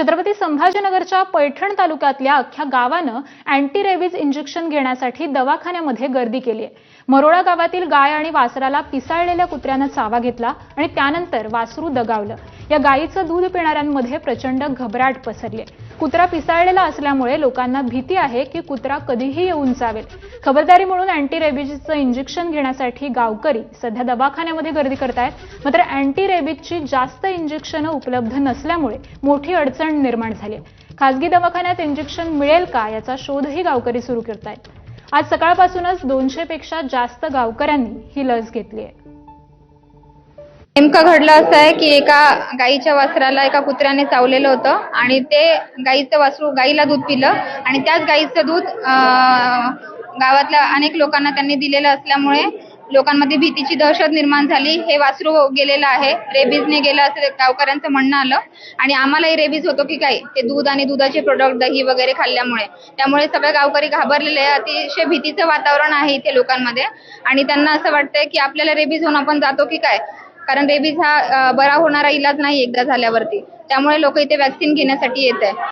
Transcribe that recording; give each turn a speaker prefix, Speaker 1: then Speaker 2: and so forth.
Speaker 1: छत्रपती संभाजीनगरच्या पैठण तालुक्यातल्या अख्ख्या गावानं अँटी रेबीज इंजेक्शन घेण्यासाठी दवाखान्यामध्ये गर्दी केली आहे. मरोळा गावातील गाय आणि वासराला पिसाळलेल्या कुत्र्यानं चावा घेतला आणि त्यानंतर वासरू दगावलं. या गायीचं दूध पिणाऱ्यांमध्ये प्रचंड घबराट पसरली कुत्रा पिसाळलेला असल्यामुळे लोकांना भीती आहे की कुत्रा कधीही येऊन चावेल खबरदारी म्हणून अँटी रेबीजचं इंजेक्शन घेण्यासाठी गावकरी सध्या दवाखान्यामध्ये गर्दी करतायत. मात्र अँटी रेबीजची जास्त इंजेक्शनं उपलब्ध नसल्यामुळे मोठी अडचण निर्माण झाली आहे. खासगी दवाखान्यात इंजेक्शन मिळेल का याचा शोधही गावकरी सुरू करतायत. आज सकाळपासूनच दोनशे पेक्षा जास्त गावकऱ्यांनी ही लस घेतली आहे.
Speaker 2: नेमकं घडलं असं आहे की एका गाईच्या वासराला एका कुत्र्याने चावलेलं होतं आणि ते गाईचं वासरू गाईला दूध पिलं आणि त्याच गाईचं दूध गावातल्या अनेक लोकांना त्यांनी दिलेलं असल्यामुळे लोकांमध्ये भीतीची दहशत निर्माण झाली. हे वासरू गेलेलं आहे. रेबीजने गेलं असं गावकऱ्यांचं म्हणणं आलं. आणि आम्हालाही रेबीज होतो की काय? ते दूध आणि दुधाचे प्रोडक्ट दही वगैरे खाल्ल्यामुळे. त्यामुळे सगळे गावकरी घाबरलेले आहे. अतिशय भीतीचं वातावरण आहे इथे लोकांमध्ये. आणि त्यांना असं वाटतंय की आपल्याला रेबीज होऊन आपण जातो की काय? कारण रेबीज हा बरा होणारा इलाज नाही एकदा झाल्यावरती. त्यामुळे लोक इथे वॅक्सिन घेण्यासाठी येत आहे.